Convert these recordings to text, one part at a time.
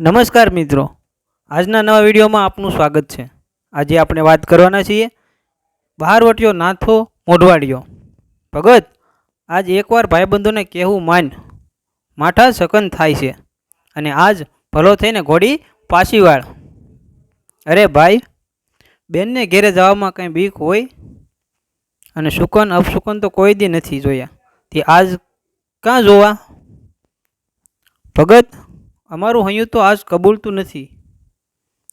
નમસ્કાર મિત્રો. આજના નવા વિડીયોમાં આપનું સ્વાગત છે. આજે આપણે વાત કરવાના છીએ બહારવટીયો નાથો મોઢવાડિયો. ભગત, આજ એકવાર ભાઈબંધોને કહેવું માન. માઠા સકન થાય છે અને આજ ભલો થઈને ઘોડી પાછી વાળ. અરે ભાઈ, બેનને ઘેરે જવામાં કંઈ બીક હોય? અને સુકન, અપસુકન તો કોઈ દી નથી જોયા. તે આજ કાં જોવા? ભગત અમારું હૈયું તો આજ કબૂલતું નથી.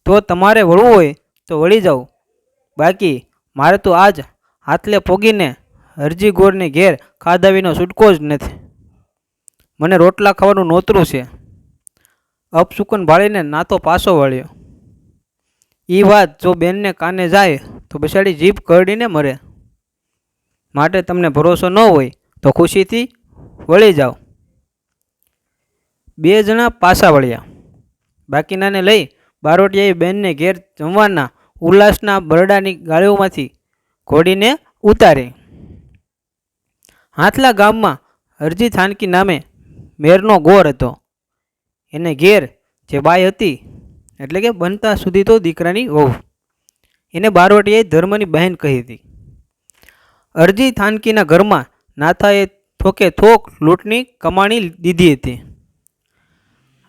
તો તમારે વળવું હોય તો વળી જાઓ. બાકી મારે તો આજ હાથલે પોગીને હરજી ગોરને ઘેર ખાધાવીનો છૂટકો જ નથી. મને રોટલા ખાવાનું નોતરું છે. અપસુકન ભાળીને નાતો પાછો વળ્યો. એ વાત જો બેનને કાને જાય તો બિચારી જીભ કરડીને મરે. માટે તમને ભરોસો ન હોય તો ખુશીથી વળી જાઓ. બે જણા પાછા વળ્યા. બાકીનાને લઈ બારોટિયાએ બેનને ઘેર જમવાના ઉલ્લાસના બરડાની ગાળીઓમાંથી ઘોડીને ઉતારી. હાથલા ગામમાં હરજી થાનકી નામે મેરનો ગોર હતો. એને ઘેર જે બાઈ હતી, એટલે કે બનતા સુધી તો દીકરાની વહુ. એને બારવટીએ ધર્મની બહેન કહી હતી. અરજી થાનકીના ઘરમાં નાથાએ થોકે થોક લૂંટની કમાણી દીધી હતી.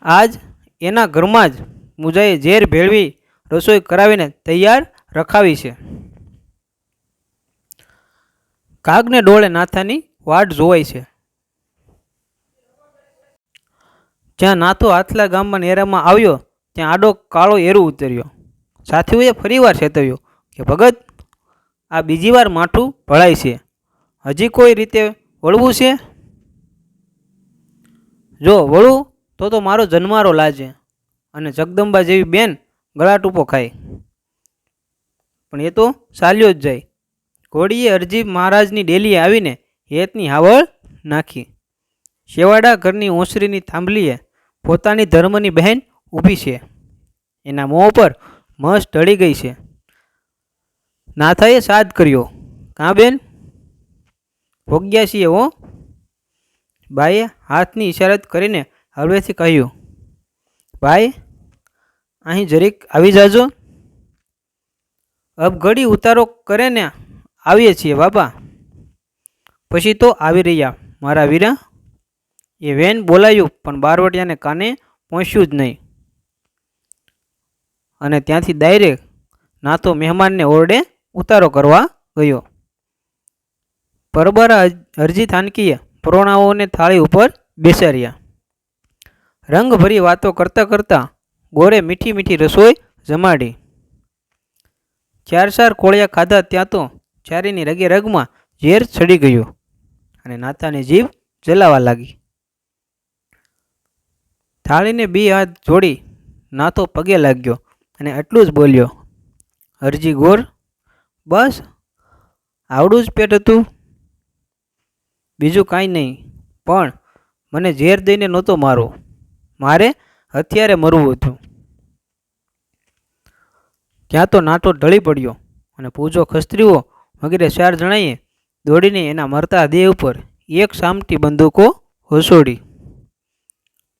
આજ એના ઘરમાં જ મુજાએ ઝેર ભેળવી રસોઈ કરાવીને તૈયાર રખાવી છે. કાગને ડોળે નાથાની વાટ જોવાય છે. જ્યાં નાથો આથલા ગામમાં નેરામાં આવ્યો, ત્યાં આડો કાળો એરું ઉતર્યો. સાથીઓએ ફરીવાર ચેતવ્યો કે, ભગત, આ બીજી વાર માઠું ભળાય છે. હજી કોઈ રીતે વળવું છે? જો વળું તો તો મારો જન્મારો લાજે અને જગદંબા જેવી બેન ગળા ટૂંપો ખાય. પણ એ તો ચાલ્યો જ જાય. ઘોડીએ અરજી મહારાજની ડેલીએ આવીને હેતની હાવળ નાખી. શેવાડા ઘરની ઓસરીની થાંભલીએ પોતાની ધર્મની બહેન ઊભી છે. એના મોં પર મસ ઢળી ગઈ છે. નાથાએ સાદ કર્યો. કાં બેન? ભોગ્યા છીએ હો. બાઈએ હાથની ઇશારત કરીને હળવેથી કહ્યું, ભાઈ, અહીં જરીક આવી જાજો. અબઘડી ઉતારો કરે ને આવીએ છીએ, બાપા. પછી તો આવી રહ્યા, મારા વીરા. એ વેન બોલાયું, પણ બારવટિયાને કાને પહોંચ્યું જ નહીં. અને ત્યાંથી ડાયરેક્ટ નાતો મહેમાનને ઓરડે ઉતારો કરવા ગયો. પરબરા અરજી થાનકીએ, પરોણાઓને થાળી ઉપર બેસાડ્યા. રંગભરી વાતો કરતાં કરતાં ગોરે મીઠી મીઠી રસોઈ જમાડી. ચાર ચાર કોળિયા ખાધા ત્યાં તો ચારેની રગે રગમાં ઝેર ચડી ગયું અને નાતાની જીભ જલાવા લાગી. થાળીને બી હાથ જોડી નાતો પગે લાગ્યો અને એટલું જ બોલ્યો હરજી ગોર, બસ, આવડું જ પેટ હતું. બીજું કાંઈ નહીં, પણ મને ઝેર દઈને નહોતો મારો મારે અત્યારે મરવું હતું. ક્યાં તો નાટો ઢળી પડ્યો અને પૂજો ખસ્ત્રીઓ વગેરે ચાર જણાએ દોડીને એના મરતા દેહ ઉપર એક સામટી બંદૂકો હોસોડી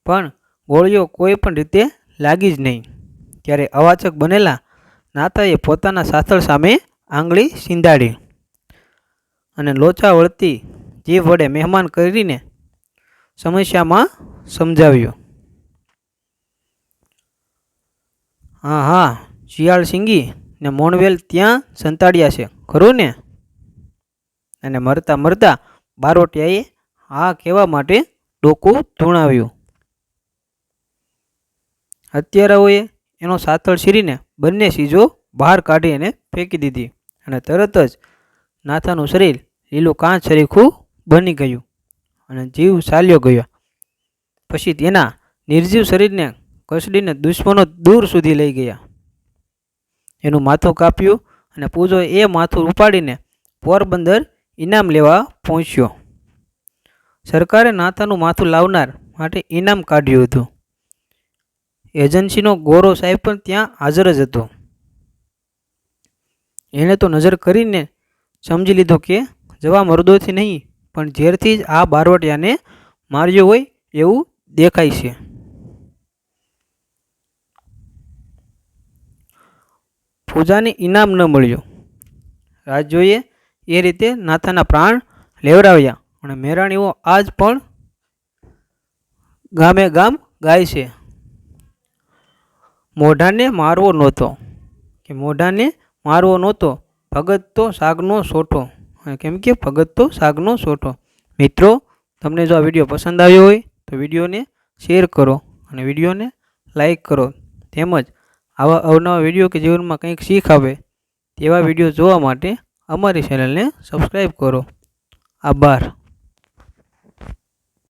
પણ ગોળીઓ કોઈ પણ રીતે લાગી જ નહીં. ત્યારે અવાચક બનેલા નાતાએ પોતાના સાથળ સામે આંગળી સિંધાડી અને લોચા વળતી જીભ વડે મહેમાન કરીને સમસ્યામાં સમજાવ્યો. હા હા શિયાળ સિંગી ને મોણવેલ ત્યાં સંતાડ્યા છે. ખરું ને? અને મરતા મરતા બારોટિયાએ હા કહેવા માટે ડોકું ધૂણાવ્યું. હત્યારાઓએ એનો સાથળ શીરીને બંને સીજો બહાર કાઢી અને ફેંકી દીધી અને તરત જ નાથાનું શરીર લીલું કાંચ સરીખું બની ગયું અને જીવ ચાલ્યો ગયો. પછી તેના નિર્જીવ શરીરને કસડીને દુશ્મનો દૂર સુધી લઈ ગયા. એનું માથું કાપ્યું અને પૂજો એ માથું ઉપાડીને પોરબંદર ઇનામ લેવા પહોંચ્યો. સરકારે નાથાનું માથું લાવનાર માટે ઇનામ કાઢ્યું હતું. એજન્સીનો ગોરો સાહેબ પણ ત્યાં હાજર જ હતો. એણે તો નજર કરીને સમજી લીધો કે જવા મરદોથી નહીં, પણ ઝેરથી જ આ બારવટિયાને માર્યો હોય એવું દેખાય છે. પૂજાની ઇનામ ન મળ્યું. રાજ્યોએ એ રીતે નાથાના પ્રાણ લેવડાવ્યા અને મેરાણીઓ આજ પણ ગામે ગામ ગાય છે. મોઢાને મારવો નહોતો. કે મોઢાને મારવો નહોતો. ભગત તો સાગનો સોઠો કેમ કે ભગત તો સાગનો સોઠો મિત્રો, તમને જો આ વીડિયો પસંદ આવ્યો હોય તો વિડીયોને શેર કરો અને વિડીયોને લાઈક કરો. તેમજ આવા અવનવા વીડિયો કે જીવનમાં કંઈક શીખ આવે તેવા વીડિયો જોવા માટે અમારી ચેનલને સબસ્ક્રાઈબ કરો. આભાર.